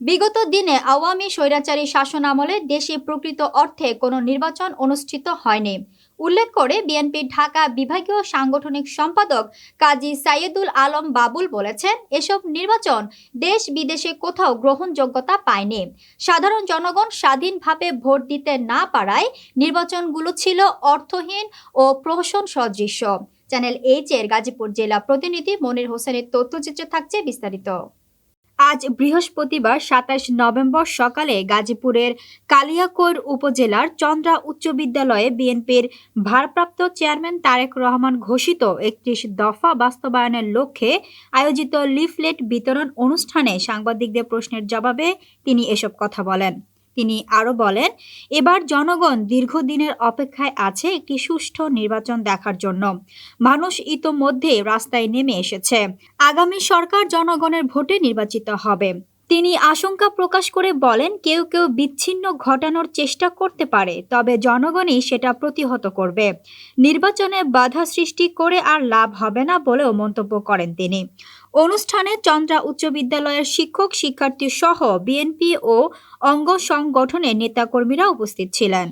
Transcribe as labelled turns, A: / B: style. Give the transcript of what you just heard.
A: বিগত দিনে আওয়ামী স্বৈরাচারী শাসন আমলে দেশে প্রকৃত অর্থে কোনো নির্বাচন অনুষ্ঠিত হয়নি। উল্লেখ করে বিএনপির ঢাকা বিভাগীয় সাংগঠনিক সম্পাদক কাজী সাইয়েদুল আলম বাবুল বলেছেন, এসব নির্বাচন দেশ বিদেশে কোথাও গ্রহণযোগ্যতা পায়নি। সাধারণ জনগণ স্বাধীনভাবে ভোট দিতে না পারায় নির্বাচনগুলো ছিল অর্থহীন ও প্রহসন সদৃশ্য। চ্যানেল এইচ এর গাজীপুর জেলা প্রতিনিধি মনির হোসেনের তথ্যচিত্র থাকছে বিস্তারিত। আজ বৃহস্পতিবার সাতাশ নভেম্বর সকালে গাজীপুরের কালিয়াকৈর উপজেলার চন্দ্রা উচ্চ বিদ্যালয়ে বিএনপির ভারপ্রাপ্ত চেয়ারম্যান তারেক রহমান ঘোষিত একত্রিশ দফা বাস্তবায়নের লক্ষ্যে আয়োজিত লিফলেট বিতরণ অনুষ্ঠানে সাংবাদিকদের প্রশ্নের জবাবে তিনি এসব কথা বলেন। তিনি আরও বলেন, এবার জনগণ দীর্ঘদিনের অপেক্ষায় আছে একটি সুষ্ঠু নির্বাচন দেখার জন্য। মানুষ ইতোমধ্যে রাস্তায় নেমে এসেছে। আগামী সরকার জনগণের ভোটে নির্বাচিত হবে। তিনি আশঙ্কা প্রকাশ করে বলেন, কেউ কেউ বিচ্ছিন্ন ঘটানোর চেষ্টা করতে পারে, তবে জনগণই সেটা প্রতিহত করবে। নির্বাচনে বাধা সৃষ্টি করে আর লাভ হবে না বলেও মন্তব্য করেন তিনি। অনুষ্ঠানে চন্দ্রা উচ্চ বিদ্যালয়ের শিক্ষক শিক্ষার্থী সহ বিএনপি ও অঙ্গ সংগঠনের নেতাকর্মীরা উপস্থিত ছিলেন।